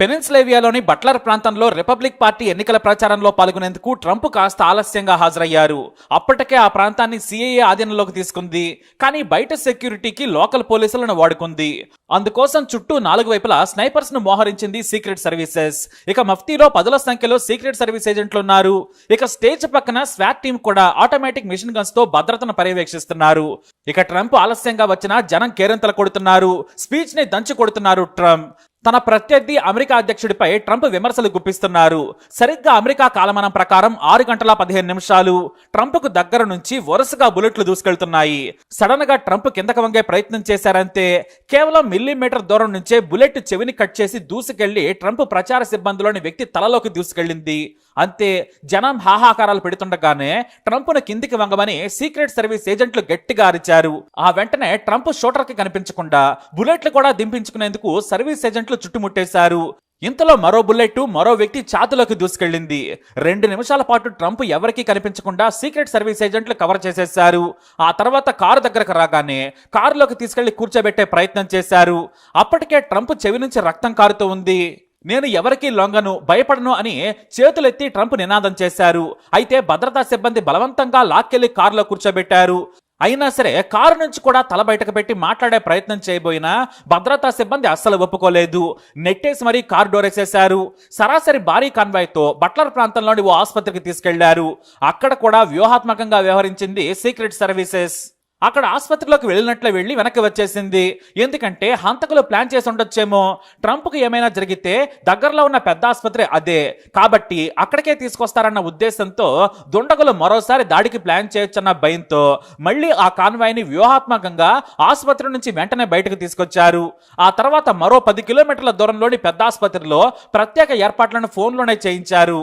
పెనిన్స్లేవియాలోని Butler ప్రాంతంలో republic party ఎన్నికల ప్రచారంలో పాల్గొనేందుకు ట్రంప్ కాస్త ఆలస్యంగా హాజరయ్యారు. అప్పటికే ఆ ప్రాంతాన్ని సిఐఏ ఆధీనంలోకి తీసుకుంది. కానీ బయట సెక్యూరిటీకి లోకల్ పోలీసులను వాడుకుంది. అందుకోసం చుట్టూ నాలుగు వైపులా స్నైపర్స్ను మోహరించింది సీక్రెట్ సర్వీసెస్. ఇక మఫ్తీలో పదుల సంఖ్యలో సీక్రెట్ సర్వీస్ ఏజెంట్లు ఉన్నారు. ఇక స్టేజ్ పక్కన స్వాట్ టీం కూడా ఆటోమేటిక్ మిషన్ గన్స్తో భద్రతను పర్యవేక్షిస్తున్నారు. ఇక ట్రంప్ ఆలస్యంగా వచ్చినా జనం కేరింతలు కొడుతున్నారు. స్పీచ్ని దంచి కొడుతున్నారు ట్రంప్. తన ప్రత్యర్థి అమెరికా అధ్యక్షుడిపై ట్రంప్ విమర్శలు గుప్పిస్తున్నారు. సరిగ్గా అమెరికా కాలమానం ప్రకారం ఆరు గంటల పదిహేను నిమిషాలు ట్రంప్కు దగ్గర నుంచి వరుసగా బుల్లెట్లు దూసుకెళ్తున్నాయి. సడన్గా ట్రంప్ కిందకు వంగే ప్రయత్నం చేశారంతే. కేవలం మిల్లీమీటర్ దూరం నుంచే బుల్లెట్ చెవిని కట్ చేసి దూసుకెళ్ళి ట్రంప్ ప్రచార సిబ్బందిలోని వ్యక్తి తలలోకి దూసుకెళ్ళింది అంతే జనం హాహాకారాలు పెడుతుండగానే ట్రంప్ను కిందికి వంగమని సీక్రెట్ సర్వీస్ ఏజెంట్లు గట్టిగా అరిచారు. ఆ వెంటనే ట్రంప్ షూటర్కి కనిపించకుండా బుల్లెట్లు కూడా దింపించుకునేందుకు సర్వీస్ ఏజెంట్లు చుట్టుముట్టేశారు. ఇంతలో మరో బుల్లెట్ మరో వ్యక్తి ఛాతులకు దూసుకెళ్ళింది రెండు నిమిషాల పాటు ట్రంప్ ఎవరికీ కనిపించకుండా సీక్రెట్ సర్వీస్ ఏజెంట్లు కవర్ చేసేశారు. ఆ తర్వాత కారు దగ్గరకు రాగానే కారులోకి తీసుకెళ్ళి కూర్చోబెట్టే ప్రయత్నం చేశారు. అప్పటికే ట్రంప్ చెవి నుంచి రక్తం కారుతూ ఉంది. నేను ఎవరికీ లొంగను భయపడను అని చేతులెత్తి ట్రంప్ నినాదం చేశారు. అయితే భద్రతా సిబ్బంది బలవంతంగా లాక్కెళ్ళి కారులో కూర్చోబెట్టారు. అయినా సరే కారు నుంచి కూడా తల బయటకు పెట్టి మాట్లాడే ప్రయత్నం చేయబోయినా భద్రతా సిబ్బంది అస్సలు ఒప్పుకోలేదు. నెట్టేసి మరీ కారు డోరేసేశారు సరాసరి భారీ కాన్వాయ్తో బట్లర్ ప్రాంతంలోని ఓ ఆసుపత్రికి తీసుకెళ్ళారు. అక్కడ కూడా వ్యూహాత్మకంగా వ్యవహరించింది సీక్రెట్ సర్వీసెస్ అక్కడ ఆసుపత్రిలోకి వెళ్ళినట్లే వెళ్ళి వెనక్కి వచ్చేసింది. ఎందుకంటే హంతకులు ప్లాన్ చేసి ఉండొచ్చేమో ట్రంప్కు ఏమైనా జరిగితే దగ్గరలో ఉన్న పెద్ద ఆసుపత్రి అదే. కాబట్టి అక్కడికే తీసుకొస్తారన్న ఉద్దేశంతో దుండగులు మరోసారి దాడికి ప్లాన్ చేయొచ్చన్న భయంతో మళ్ళీ ఆ కాన్వాయ్ని వ్యూహాత్మకంగా ఆసుపత్రి నుంచి వెంటనే బయటకు తీసుకొచ్చారు. ఆ తర్వాత మరో పది కిలోమీటర్ల దూరంలోని పెద్ద ఆసుపత్రిలో ప్రత్యేక ఏర్పాట్లను ఫోన్లోనే చేయించారు.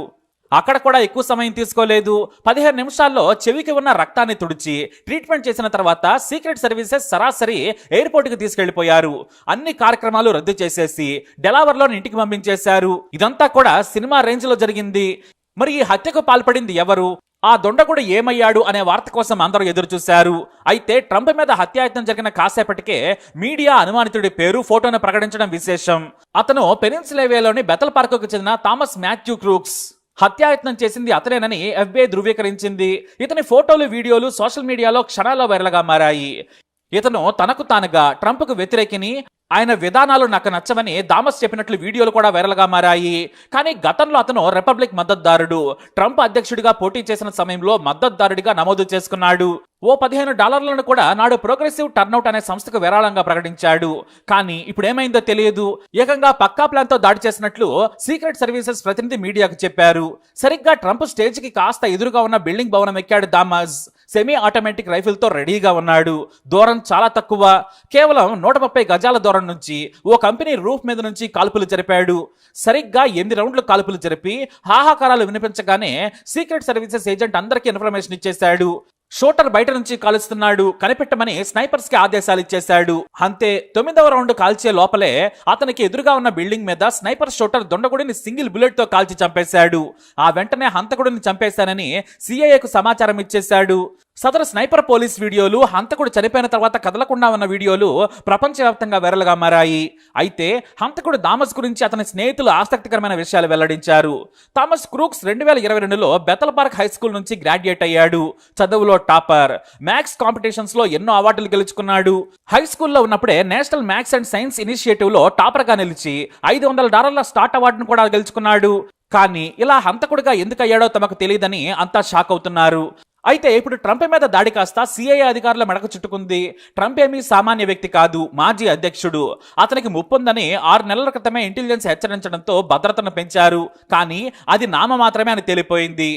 అక్కడ కూడా ఎక్కువ సమయం తీసుకోలేదు. పదిహేను నిమిషాల్లో చెవికి ఉన్న రక్తాన్ని తుడిచి ట్రీట్మెంట్ చేసిన తర్వాత సీక్రెట్ సర్వీసెస్ సరాసరి ఎయిర్పోర్ట్కి తీసుకెళ్ళిపోయారు అన్ని కార్యక్రమాలు రద్దు చేసేసి డెలావర్లోని ఇంటికి పంపించేశారు. ఇదంతా కూడా సినిమా రేంజ్లో జరిగింది. మరి ఈ హత్యకు పాల్పడింది ఎవరు? ఆ దొండగుడు ఏమయ్యాడు అనే వార్త కోసం అందరూ ఎదురుచూశారు. అయితే ట్రంప్ మీద హత్యాయత్నం జరిగిన కాసేపటికే మీడియా అనుమానితుడి పేరు ఫోటోను ప్రకటించడం విశేషం. అతను పెనిన్సులేవేలోని బెతల్ పార్కుకు చెందిన థామస్ మాథ్యూ క్రూక్స్. హత్యాయత్నం చేసింది అతనేనని ఎఫ్బిఐ ధృవీకరించింది. ఇతని ఫోటోలు వీడియోలు సోషల్ మీడియాలో క్షణాల్లో వైరల్గా మారాయి. ఇతను తనకు తానుగా ట్రంప్కు వ్యతిరేకిని ఆయన విధానాలు నాకు నచ్చవని దామస్ చెప్పినట్లు వీడియోలు కూడా వైరల్గా మారాయి. కానీ గతంలో అతను రిపబ్లిక్ మద్దతుదారుడు. ట్రంప్ అధ్యక్షుడిగా పోటీ చేసిన సమయంలో మద్దతుదారుడిగా నమోదు చేసుకున్నాడు. ఓ పదిహేను డాలర్లను కూడా నాడు ప్రోగ్రెసివ్ టర్నౌట్ అనే సంస్థకు విరాళంగా ప్రకటించాడు. కానీ ఇప్పుడు ఏమైందో తెలియదు. ఏకంగా పక్కా ప్లాన్తో దాడి చేసినట్లు సీక్రెట్ సర్వీసెస్ ప్రతినిధి మీడియాకు చెప్పారు. సరిగ్గా ట్రంప్ స్టేజ్కి కాస్త ఎదురుగా ఉన్న బిల్డింగ్ భవనం ఎక్కాడు దామస్. సెమీ ఆటోమేటిక్ రైఫిల్తో రెడీగా ఉన్నాడు. దూరం చాలా తక్కువ. కేవలం నూట ముప్పై గజాల దూరం నుంచి ఓ కంపెనీ రూఫ్ మీద నుంచి కాల్పులు జరిపాడు. సరిగ్గా ఎనిమిది రౌండ్లు కాల్పులు జరిపి హాహాకారాలు వినిపించగానే సీక్రెట్ సర్వీసెస్ ఏజెంట్ అందరికీ ఇన్ఫర్మేషన్ ఇచ్చేశాడు. షూటర్ బయట నుంచి కాలుస్తున్నాడు కనిపెట్టమని స్నైపర్స్కి ఆదేశాలు ఇచ్చేశాడు. అంతే తొమ్మిదవ రౌండ్ కాల్చే లోపలే అతనికి ఎదురుగా ఉన్న బిల్డింగ్ మీద స్నైపర్ షూటర్ దొండగుడిని సింగిల్ బుల్లెట్తో కాల్చి చంపేశాడు. ఆ వెంటనే హంతకుడిని చంపేశానని సిఐఏకు సమాచారం ఇచ్చేశాడు. సదరు స్నైపర్ పోలీస్ వీడియోలు హంతకుడు చనిపోయిన తర్వాత కదలకుండా ఉన్న వీడియోలు ప్రపంచవ్యాప్తంగా వైరల్గా మారాయి. అయితే హంతకుడు థామస్ గురించి అతని స్నేహితులు ఆసక్తికరమైన విషయాలు వెల్లడించారు. థామస్ క్రూక్స్ రెండు వేల ఇరవై రెండులో బెతల్ పార్క్ హై స్కూల్ నుంచి గ్రాడ్యుయేట్ అయ్యాడు. చదువులో టాపర్. మ్యాథ్స్ కాంపిటీషన్స్లో ఎన్నో అవార్డులు గెలుచుకున్నాడు. హై స్కూల్లో ఉన్నప్పుడే నేషనల్ మ్యాథ్స్ అండ్ సైన్స్ ఇనిషియేటివ్లో టాపర్గా నిలిచి ఐదు వందల డాలర్ల స్టార్ట్ అవార్డును కూడా గెలుచుకున్నాడు. కానీ ఇలా హంతకుడిగా ఎందుకయ్యాడో తమకు తెలియదని అంతా షాక్ అవుతున్నారు. అయితే ఇప్పుడు ట్రంప్ మీద దాడి కాస్త సిఐఏ అధికారుల మెడకు చుట్టుకుంది. ట్రంప్ ఏమీ సామాన్య వ్యక్తి కాదు మాజీ అధ్యక్షుడు. అతనికి ముప్పుందని ఆరు నెలల క్రితమే ఇంటెలిజెన్స్ హెచ్చరించడంతో భద్రతను పెంచారు. కానీ అది నామ మాత్రమే అని తేలిపోయింది.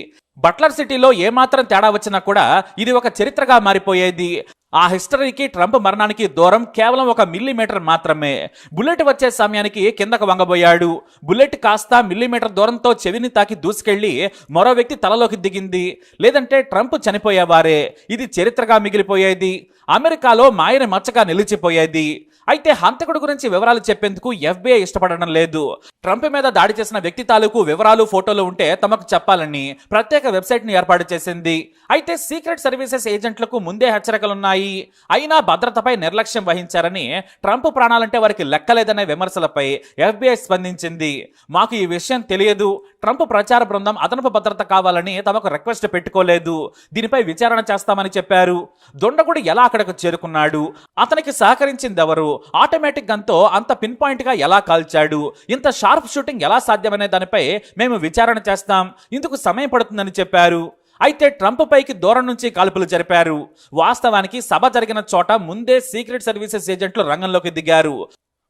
బట్లర్ సిటీలో ఏమాత్రం తేడా వచ్చినా కూడా ఇది ఒక చరిత్రగా మారిపోయేది. ఆ హిస్టరీకి ట్రంప్ మరణానికి దూరం కేవలం ఒక మిల్లీమీటర్ మాత్రమే. బుల్లెట్ వచ్చే సమయానికి కిందకు వంగబోయాడు. బుల్లెట్ కాస్త మిల్లీమీటర్ దూరంతో చెవిని తాకి దూసుకెళ్ళి మరో వ్యక్తి తలలోకి దిగింది. లేదంటే ట్రంప్ చనిపోయేవారే. ఇది చరిత్రగా మిగిలిపోయేది. అమెరికాలో మాయని మచ్చగా నిలిచిపోయేది. అయితే హంతకుడు గురించి వివరాలు చెప్పేందుకు ఎఫ్బిఐ ఇష్టపడడం లేదు. ట్రంప్ మీద దాడి చేసిన వ్యక్తి తాలూకు వివరాలు ఫోటోలు ఉంటే తమకు చెప్పాలని ప్రత్యేక వెబ్సైట్ను ఏర్పాటు చేసింది. అయితే సీక్రెట్ సర్వీసెస్ ఏజెంట్లకు ముందే హెచ్చరికలున్నాయి. అయినా భద్రతపై నిర్లక్ష్యం వహించారని ట్రంప్ ప్రాణాలంటే వారికి లెక్కలేదనే విమర్శలపై ఎఫ్బిఐ స్పందించింది. మాకు ఈ విషయం తెలియదు. ట్రంప్ ప్రచార బృందం అదనపు భద్రత కావాలని తమకు రిక్వెస్ట్ పెట్టుకోలేదు. దీనిపై విచారణ చేస్తామని చెప్పారు. దొండగుడు ఎలా అక్కడకు చేరుకున్నాడు? అతనికి సహకరించింది ఎవరు ఆటోమేటిక్ గన్తో అంత పిన్ పాయింట్గా ఎలా కాల్చాడు? ఇంత షార్ప్ షూటింగ్ ఎలా సాధ్యమనే దానిపై మేము విచారణ చేస్తాం. ఇందుకు సమయం పడుతుందని చెప్పారు. అయితే ట్రంప్ పైకి దూరం నుంచి కాల్పులు జరిపారు. వాస్తవానికి సభ జరిగిన చోట ముందే సీక్రెట్ సర్వీసెస్ ఏజెంట్లు రంగంలోకి దిగారు.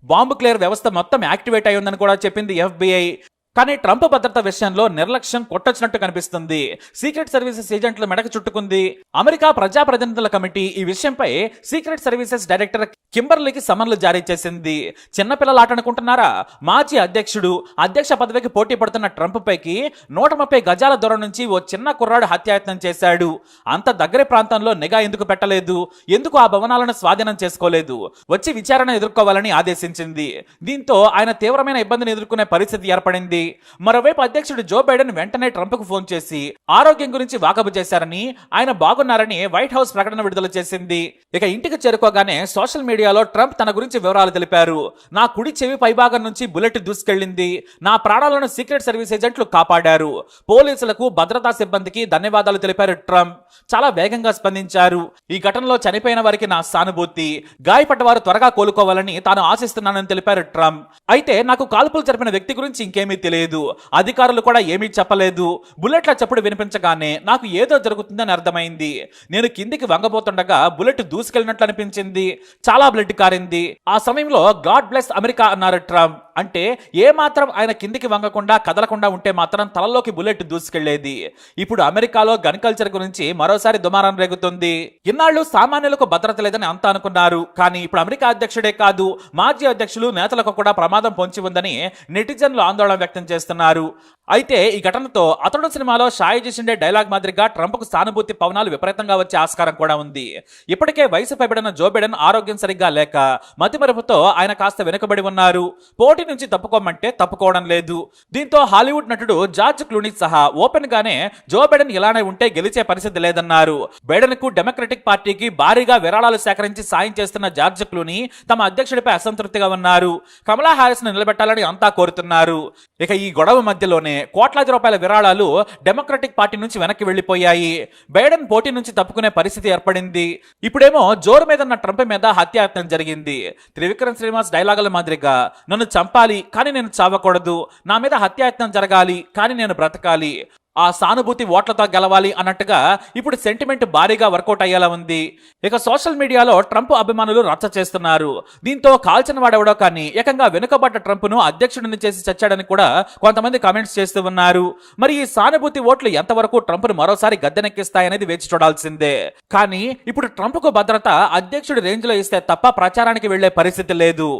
బాంబు క్లియర్ వ్యవస్థ మొత్తం యాక్టివేట్ అయ్యిందని కూడా చెప్పింది ఎఫ్బిఐ. కానీ ట్రంప్ భద్రత విషయంలో నిర్లక్ష్యం కొట్టొచ్చినట్టు కనిపిస్తుంది. సీక్రెట్ సర్వీసెస్ ఏజెంట్ల మెడకు చుట్టుకుంది. అమెరికా ప్రజా ప్రతినిధుల కమిటీ ఈ విషయంపై సీక్రెట్ సర్వీసెస్ డైరెక్టర్ కింబర్లీకి సమన్లు జారీ చేసింది. చిన్నపిల్లలు ఆటనుకుంటున్నారా మాజీ అధ్యక్షుడు అధ్యక్ష పదవికి పోటీ పడుతున్న ట్రంప్ పైకి నూట ముప్పై గజాల దూరం నుంచి ఓ చిన్న కుర్రాడు హత్యాయత్నం చేశాడు. అంత దగ్గరి ప్రాంతంలో నిఘా ఎందుకు పెట్టలేదు? ఎందుకు ఆ భవనాలను స్వాధీనం చేసుకోలేదు? వచ్చి విచారణ ఎదుర్కోవాలని ఆదేశించింది. దీంతో ఆయన తీవ్రమైన ఇబ్బందిని ఎదుర్కొనే పరిస్థితి ఏర్పడింది. మరోవైపు అధ్యక్షుడు జో బైడెన్ వెంటనే ట్రంప్కు ఫోన్ చేసి ఆరోగ్యం గురించి వాకబు చేశారని ఆయన బాగున్నారని వైట్ హౌస్ ప్రకటన విడుదల చేసింది. ఇక ఇంటికి చేరుకోగానే సోషల్ మీడియాలో ట్రంప్ తన గురించి వివరాలు తెలిపారు. నా కుడి చెవి పైభాగం నుంచి బుల్లెట్ దూసుకెళ్ళింది నా ప్రాణాలను సీక్రెట్ సర్వీస్ ఏజెంట్లు కాపాడారు. పోలీసులకు భద్రతా సిబ్బందికి ధన్యవాదాలు తెలిపారు ట్రంప్. చాలా వేగంగా స్పందించారు. ఈ ఘటనలో చనిపోయిన వారికి నా సానుభూతి. గాయపడ్డ వారు త్వరగా కోలుకోవాలని తాను ఆశిస్తున్నానని తెలిపారు ట్రంప్. అయితే నాకు కాల్పులు జరిపిన వ్యక్తి గురించి ఇంకేమీ తెలియదు అధికారులు కూడా ఏమీ చెప్పలేదు. బుల్లెట్ల చప్పుడు వినిపించగానే నాకు ఏదో జరుగుతుందని అర్థమైంది. నేను కిందికి వంగబోతుండగా బుల్లెట్ దూసుకెళ్ళినట్లు అనిపించింది. చాలా బ్లడ్ కారింది. ఆ సమయంలో గాడ్ బ్లెస్ అమెరికా అన్నారు ట్రంప్. అంటే ఏ మాత్రం ఆయన కిందికి వంగకుండా కదలకుండా ఉంటే మాత్రం తలలోకి బుల్లెట్ దూసుకెళ్ళేది ఇప్పుడు అమెరికాలో గన్ కల్చర్ గురించి మరోసారి దుమారం రేగుతుంది. ఇన్నాళ్ళు సామాన్యులకు భద్రత లేదని అంతా అనుకున్నారు. కానీ ఇప్పుడు అమెరికా అధ్యక్షుడే కాదు మాజీ అధ్యక్షులు నేతలకు కూడా ప్రమాదం పొంచి ఉందని నెటిజన్లు ఆందోళన వ్యక్తం చేస్తున్నారు. అయితే ఈ ఘటనతో అతడు సినిమాలో షాయి చేసిండే డైలాగ్ మాదిరిగా ట్రంప్కు సానుభూతి పవనాలు విపరీతంగా వచ్చే ఆస్కారం కూడా ఉంది. ఇప్పటికే వయసు పైబడిన జో బైడెన్ ఆరోగ్యం సరిగ్గా లేక మతిమరుపుతో ఆయన కాస్త వెనుకబడి ఉన్నారు. పోటీ నుంచి తప్పుకోమంటే తప్పుకోవడం లేదు. దీంతో హాలీవుడ్ నటుడు జార్జ్ క్లూనీ సహా ఓపెన్ గానే జో బైడెన్ ఇలానే ఉంటే గెలిచే పరిస్థితి లేదన్నారు. బైడెన్కు డెమోక్రటిక్ పార్టీకి భారీగా విరాళాలు సేకరించి సాయం చేస్తున్న జార్జ్ క్లూనీ తమ అధ్యక్షుడిపై అసంతృప్తిగా ఉన్నారు. కమలా హారిస్ను నిలబెట్టాలని అంతా కోరుతున్నారు. ఇక ఈ గొడవ మధ్యలోనే కోట్లాది రూపాయల విరాళాలు డెమోక్రటిక్ పార్టీ నుంచి వెనక్కి వెళ్ళిపోయాయి బైడెన్ పోటీ నుంచి తప్పుకునే పరిస్థితి ఏర్పడింది. ఇప్పుడేమో జోరు మీద ఉన్న ట్రంప్ మీద హత్యాయత్నం జరిగింది. త్రివిక్రమ్ శ్రీనివాస్ డైలాగుల మాదిరిగా నన్ను చంపాలి కానీ నేను చావకూడదు. నా మీద హత్యాయత్నం జరగాలి కానీ నేను బ్రతకాలి. ఆ సానుభూతి ఓట్లతో గెలవాలి అన్నట్టుగా ఇప్పుడు సెంటిమెంట్ భారీగా వర్కౌట్ అయ్యేలా ఉంది. ఇక సోషల్ మీడియాలో ట్రంప్ అభిమానులు రచ్చ చేస్తున్నారు. దీంతో కాల్చిన వాడెవడో కానీ ఏకంగా వెనుకబడ్డ ట్రంప్ను అధ్యక్షుడిని చేసి చచ్చాడని కూడా కొంతమంది కామెంట్స్ చేస్తూ ఉన్నారు. మరి ఈ సానుభూతి ఓట్లు ఎంతవరకు ట్రంప్ను మరోసారి గద్దెనెక్కిస్తాయనేది వేచి చూడాల్సిందే. కానీ ఇప్పుడు ట్రంప్కు భద్రత అధ్యక్షుడి రేంజ్లో ఇస్తే తప్ప ప్రచారానికి వెళ్ళే పరిస్థితి లేదు.